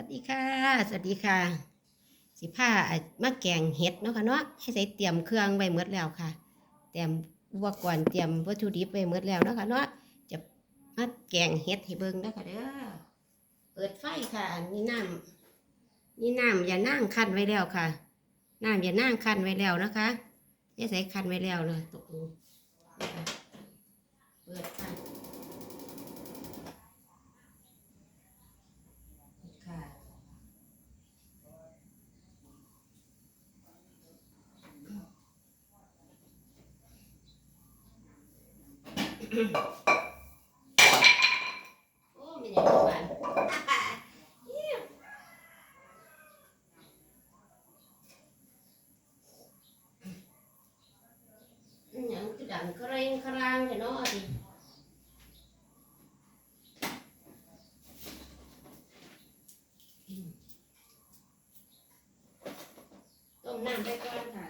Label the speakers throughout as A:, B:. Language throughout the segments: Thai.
A: วัสดีค่ะ สวัสดีค่ะ สิผ้ามาแกงเห็ดเนาะค่ะเนาะให้ใส่เตรียมเครื่องไว้หมดแล้วค่ะ เตรียมอุปกรณ์เตรียมวัตถุดิบไว้หมดแล้วเนาะค่ะเนาะจะมาแกงเห็ดให้เบิ่งเด้อค่ะเด้อเปิดไฟค่ะนี่น้ำนี่น้ำอย่านั่งคั้นไว้แล้วค่ะน้ำอย่านั่งคั้นไว้แล้วนะคะจะใส่คั้นไว้แล้วเลยตกลงนะคะเปิด โอ้มีอย่างนี้บ้านอิหยังคือดังกระเรงกระรังเนาะดิต้มน้ำไปก่อนค่ะ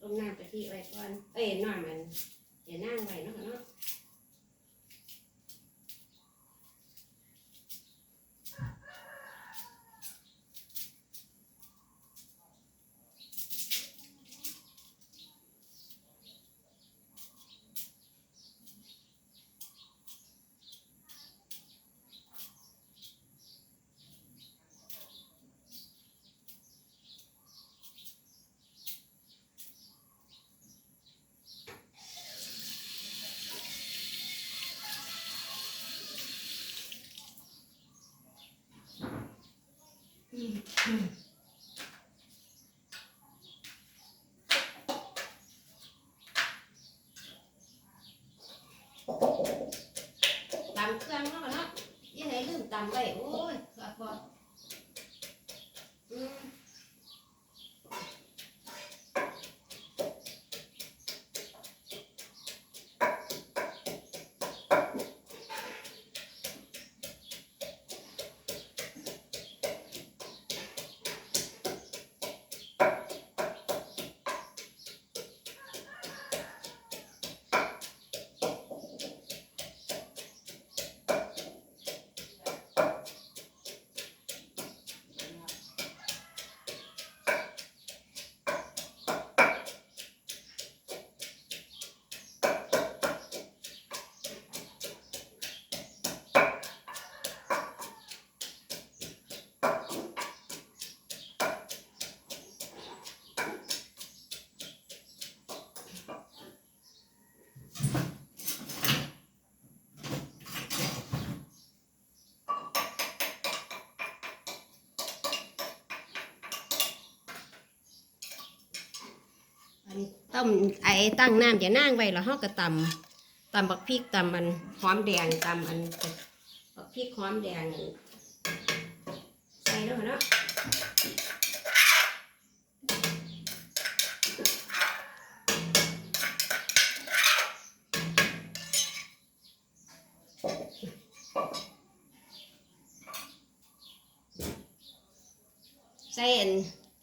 A: ต้มน้ำกะทิไว้ก่อน เอ้ยน้ำมันอย่านั่งไว้เนาะค่ะเนาะ ตำเครื่องเนาะเนาะยังไงลืมตำไว้โอ้ยกระปออื ต้มไอ้ตั้งน้ำจะนั่งไว้แล้วเฮาก็ตำตำบักพริกตำมันหอมแดงตำอันบักพริกหอมแดงใส่แล้วเนาะใส่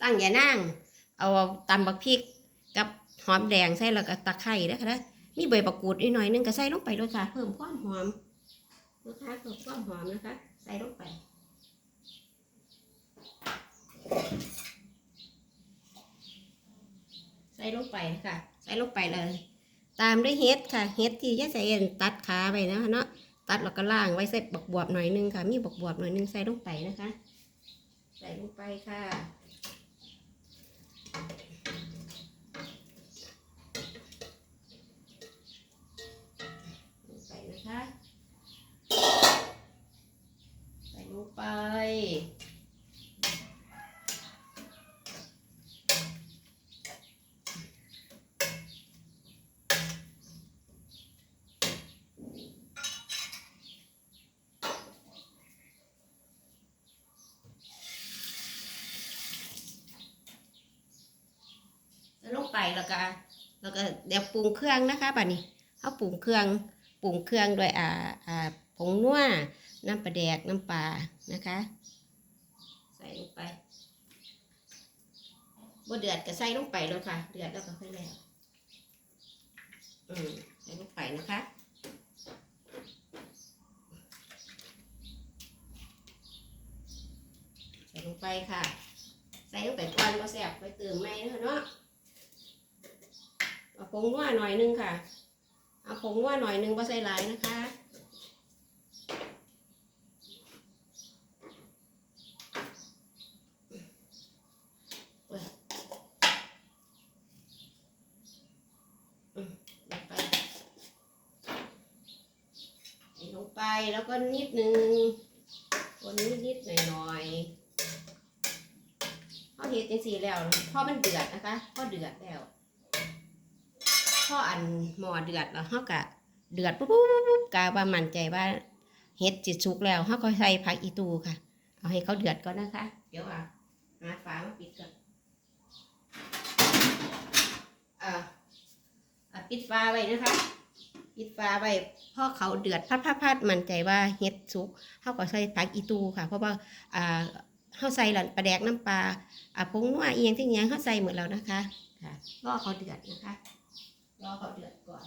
A: ตั้งอย่านั่งเอาตำบักพริก อมแดงใส่แล้วก็ตะไคร้นะคะนะมีใบบักกูดนิดหน่อยนึงก็ใส่ลงไปด้วยค่ะเพิ่มความหอมนะคะเพิ่มความหอมนะคะ ใส่ลงไปใส่ลงไปค่ะ ใส่ลงไปเลย ตามด้วยเฮ็ดค่ะเฮ็ดที่ยายใส่เอ็นตัดขาไปนะคะเนาะตัดแล้วก็ล่างไว้ใส่บักบวบหน่อยนึงค่ะ มีบักบวบหน่อยนึงใส่ลงไปนะคะ ใส่ลงไปค่ะ นะใส่ลงไปแล้วลงไปแล้วก็แล้วก็เดี๋ยวปรุงเครื่องนะคะบัดนี้เอาปรุงเครื่อง ปรุงเครื่องด้วยอ่าอ่าผงนัวน้ำปลาแดกน้ำปลานะคะ ใส่ลงไปบ่เดือดก็ใส่ลงไปแล้วค่ะ เดือดแล้วก็ค่อยแล้วอืมใส่ลงไปนะคะใส่ลงไปค่ะ ใส่ลงไปก่อนก็แซ่บไปเติมไม่เนาะเนาะเอาผงนัวหน่อยนึงค่ะ ผงนัวหน่อยนึงก็ใส่หลายนะคะไปใส่ลงไปแล้วก็นิดนึงคนนิดนิดหน่อยหน่อยๆพอเห็ดจังสีแล้วพอมันเดือดนะคะพอเดือดแล้ว พออันหมอเดือดแล้วเขากะเดือดปุ๊บปุ๊บปุ๊บปุ๊บกะว่ามั่นใจว่าเห็ดจิตสุกแล้วเขาก็ใส่ผักอีตูค่ะ เอาให้เขาเดือดก่อนนะคะ เดี๋ยวอะหาฝามาปิดก่อนอ่าอะปิดฝาไว้นะคะปิดฝาไว้พอเขาเดือดพัดพัดพัดมั่นใจว่าเฮ็ดสุกเขาก็ใส่ผักอีตูค่ะ เพราะว่าอ่าเขาใส่หลันปลาแดกน้ำปลาอ่าผงนัวเอียงที่ยังเขาใส่หมดแล้วนะคะค่ะรอเขาเดือดนะคะ รอเขาเดือดก่อน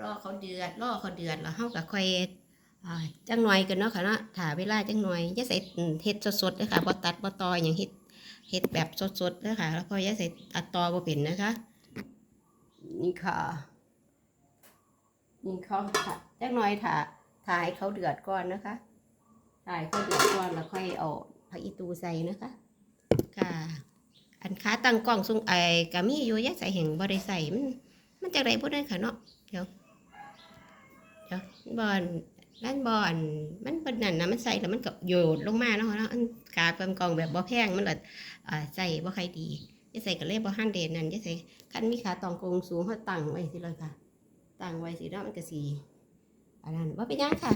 A: รอเขาเดือดรอเขาเดือดแล้วเขาก็ค่อยอ่าจังหน่อยกันเนาะค่ะเนาะถ่าเวลาจังหน่อยอย่าใส่เฮ็ดสดๆเลยค่ะบ่ตัดบ่ตออย่างเฮ็ดเฮ็ดแบบสดๆเลยค่ะแล้วก็อย่าใส่ตัดตอบ่เป็นนะคะนี่ค่ะ นี่เขาถ่าจังหน่อยถ่าถ่าให้เขาเดือดก่อนนะคะ ถ่าให้เขาเดือดก่อนแล้วค่อยเอาผักอีตูใส่นะคะค่ะอันค้าตั้งกล้องส่งไอ้กามีอยู่ยใส่แห่งบ่ได้ใส่มันมันจังไดบ่ได้ค่ะเนาะเดี๋ยวบอลนั่นบอลมันเป็นนั่นนะมันใส่แล้วมันก็โยดลงมาเนาะเนาะอันกาเป็นกองแบบบ่แพงมันเลยอ่าใส่บ่ใครดีจะใส่กับเล่บ่ฮันเดนนั่นจะใส่คันมีขาตองกงสูงเขาตั้งไว้สิเลยค่ะ ตั้งไว้สิเนาะมันก็สีอันนั้นว่าเป็นยังค่ะ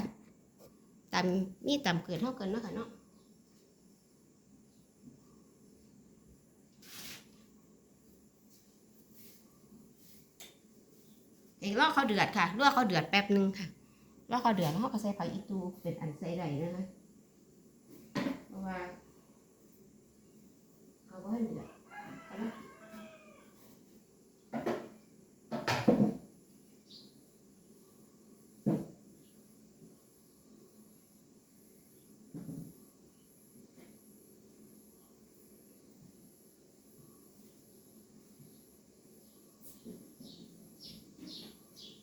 A: ตามมีตามเกิดเท่ากันเนาะค่ะเนาะเอกรอเขาเดือดค่ะรอเขาเดือดแป๊บหนึงค่ะล้วเขาเดือดแล้วเขาก็ใส่ผักอีตูเป็นอันใส่ใดนะคะเพราะว่าเขาก็ให้เดือดเอาละ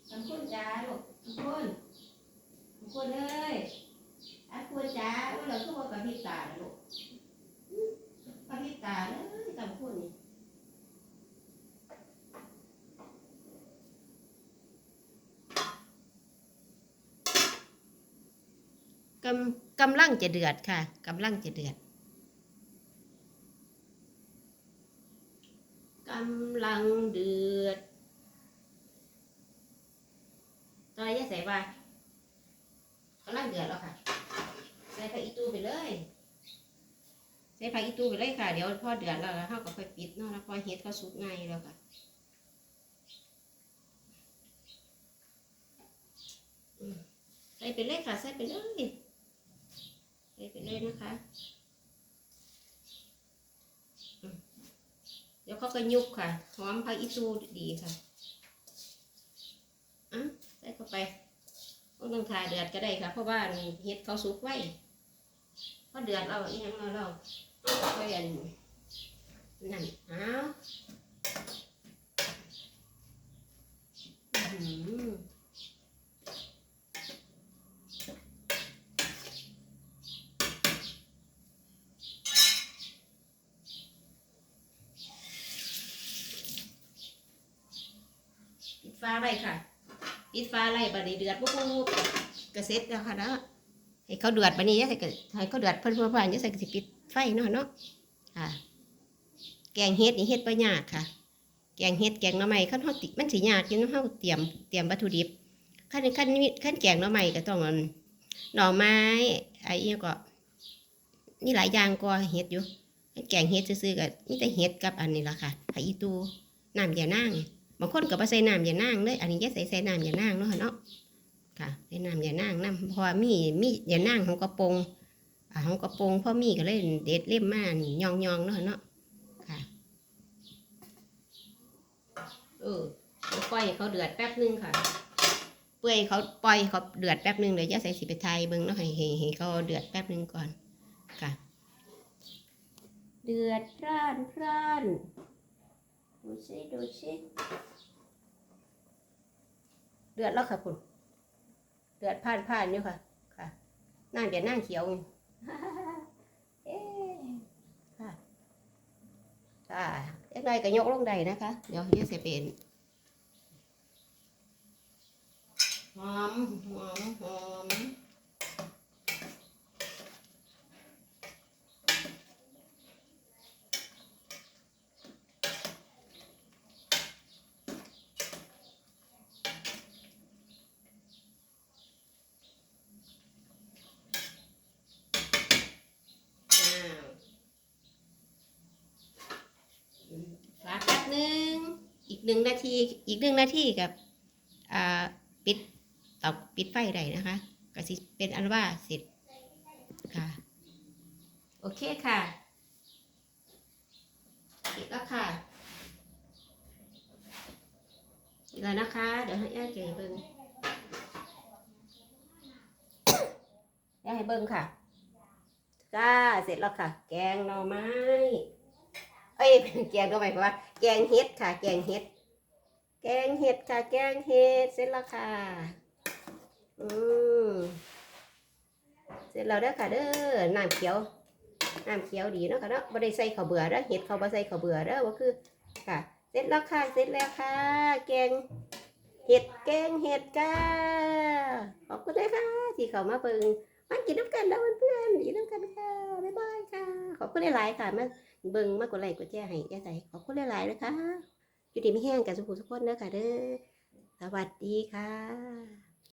A: ขอบคุณจ้าลูกขอบคุณ ทุกคนเอ้ยอาควรจ้าว่าเราทุกคนกับพี่ตาลูกกับพี่ ตาเลยตามคนนี่กำกำลังจะเดือดค่ะกำลังจะเดือดกำลังเดือดตอนนี้ใส่ว่ากำลังเดือดแล้วค่ะ ใส่ผักอีตูไปเลย ใส่ผักอีตู้ไปเลยค่ะ เดี๋ยวพอเดือดแล้วเราก็ค่อยปิดเนาะแล้วพอเฮ็ดเขาสุกง่ายแล้วค่ะใส่ไปเลยค่ะใส่ไปเลยใส่ไปเลยนะคะเดี๋ยวเขาก็ยุบค่ะหอมผักอีตูดีค่ะอะใส่เข้าไปก็ต้องทาเดือดก็ได้ค่ะ เพราะว่าเห็ดเขาสุกไว้พอเดือดเราอีหยังเราเรา เอาไปอันนั่นเอาอื้อหือปิดฟ้าไว้ค่ะ ปิดฟ้าไล่บัดนี้เดือดปุ๊บปุ๊บปุ๊บก็เสร็จแล้วค่ะเนาะให้เขาเดือดบัดนี้อย่าใส่ก็ให้เขาเดือดเพิ่นเพิ่นเพิ่นย่าใส่ก็สิปิด ฟเนาะเนาะค่ะ แกงเฮ็ดนี่เฮ็ดบ่ยากค่ะ แกงเฮ็ดแกงหน่อไม้คันเฮาติมันสิยากอยู่เนาะเฮาเตรียมเตรียมวัตถุดิบคันคันมีคันแกงหน่อไม้ก็ต้องเอาหน่อไม้ไอ้อีหยังก็มีหลายอย่างกว่าเฮ็ดอยู่แกงเฮ็ดซื่อๆก็มีแต่เฮ็ดกับอันนี้ล่ะค่ะผักอีตูน้ำยานางบางคนก็บ่ใส่น้ำยานางเลยอันนี้จะใส่ใส่น้ำยานางเนาะค่ะเนาะค่ะใส่น้ำยานางน้ำเพราะว่ามีมียานางของกระโปรง อ่าของกระโปรงพ่อมีก็เลยเด็ดเล่มมานี่ยองยองๆเนาะค่ะเนาะค่ะ เออปล่อยให้เขาเดือดแป๊บนึงค่ะ เปื่อยเขาปล่อยให้เขาเดือดแป๊บนึงเดี๋ยวจะใส่สิไปไทยเบิ้งเนาะให้ให้ให้เขาเดือดแป๊บนึงก่อนค่ะ เดือดพร่านพร่านดูสิดูสิเดือดแล้วค่ะคุณเดือดผ่านผ่านอยู่ค่ะ ค่ะนั่งเดี๋ยวนั่งเขียวอยู่ เอ๊ค่ะค่ะยังไงก็ยกลงได้นะคะ เดี๋ยวเดี๋ยวเสียเป็นหอมหอมหอมอ้าวฝาแป๊บนึง อีก หนึ่งนาทีอีกหนึ่งนาทีกับปิดเตาปิดไฟได้นะคะก็สิเป็นอันว่าเสร็จค่ะ โอเคค่ะอีกแล้วค่ะอีกแล้วนะคะ เดี๋ยวให้ย่าเก๋เบิ้งย่าให้เบิ้งค่ะจ้าเสร็จแล้วค่ะ แกงหน่อไม้ เอ้ยแกงหน่อไม้เพราะว่า แกงเห็ดค่ะ แกงเห็ด แกงเห็ดค่ะ แกงเห็ดเสร็จแล้วค่ะอืมเสร็จแล้วเด้อค่ะเด้อน้ำเขียวน้ำเขียวดีเนาะค่ะเนาะบ่ได้ใส่ข้าวเบื่อเด้อเห็ดเขาบ่ใส่ข้าวเบื่อเด้อว่าคือค่ะ เสร็จแล้วค่ะเสร็จแล้วค่ะ แกงเห็ดแกงเห็ดจ้าขอบคุณเลยค่ะที่เขามาเบิ่งมากินน้ำกันแล้วเพื่อนๆกินน้ำกันค่ะบ๊ายบายค่ะ ขอบคุณหลายๆค่ะมาเบิ่งมากดไลค์กดแชร์ให้ยายใส่ขอบคุณหลายๆนะคะ อยู่ดีไม่แห้งกันสุขุสุขคนเด้อค่ะเด้อสวัสดีค่ะ